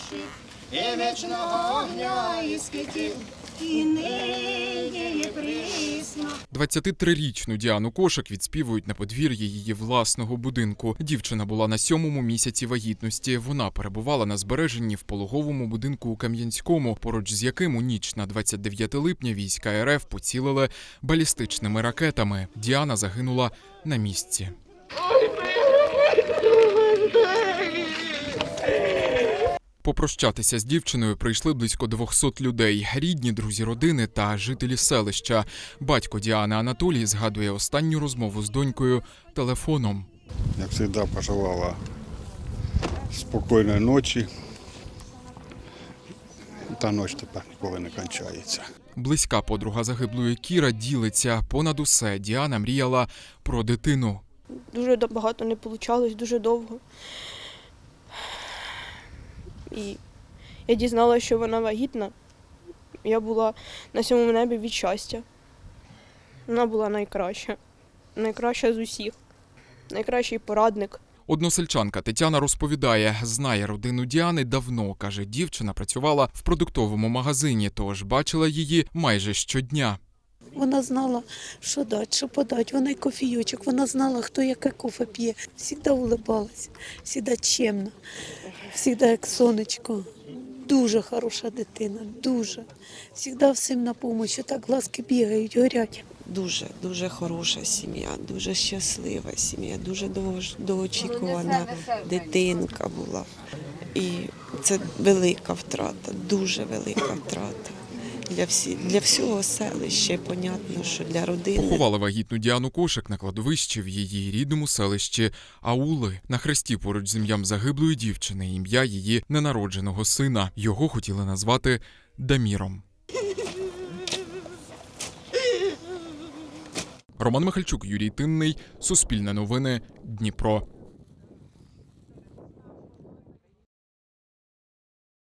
душі, і вічного огня і скитів, і нині прісно. 23-річну Діану Кошик відспівують на подвір'ї її власного будинку. Дівчина була на сьомому місяці вагітності. Вона перебувала на збереженні в пологовому будинку у Кам'янському, поруч з яким у ніч на 29 липня війська РФ поцілили балістичними ракетами. Діана загинула на місці. Попрощатися з дівчиною прийшли близько 200 людей, рідні, друзі родини та жителі селища. Батько Діани Анатолій згадує останню розмову з донькою телефоном. як завжди, пожелала спокійної ночі. Та ніч тепер ніколи не кончається. Близька подруга загиблої Кіра ділиться. Понад усе Діана мріяла про дитину. Дуже багато не вийшло, дуже довго. І я дізналася, що вона вагітна. Я була на сьомому небі від щастя. Вона була найкраща. Найкраща з усіх. Найкращий порадник. Односельчанка Тетяна розповідає, знає родину Діани давно. каже, дівчина працювала в продуктовому магазині, тож бачила її майже щодня. Вона знала, що дати, що подати. Вона й кофійочок, вона знала, хто яке кофе п'є. Всігда улибалась, всігда чемна, всігда як сонечко. Дуже хороша дитина, дуже. Всігда всім на допомогу, так глазки бігають, горять. Дуже дуже хороша сім'я, дуже щаслива сім'я, дуже довгоочікувана дитинка була. І це велика втрата, дуже велика втрата. Для, всі, для всього селища, понятно, що для родини. Поховали вагітну Діану Кошик на кладовищі в її рідному селищі Аули. На хресті поруч з ім'ям загиблої дівчини ім'я її ненародженого сина. Його хотіли назвати Даміром. Роман Михальчук, Юрій Тинний, Суспільне новини, Дніпро.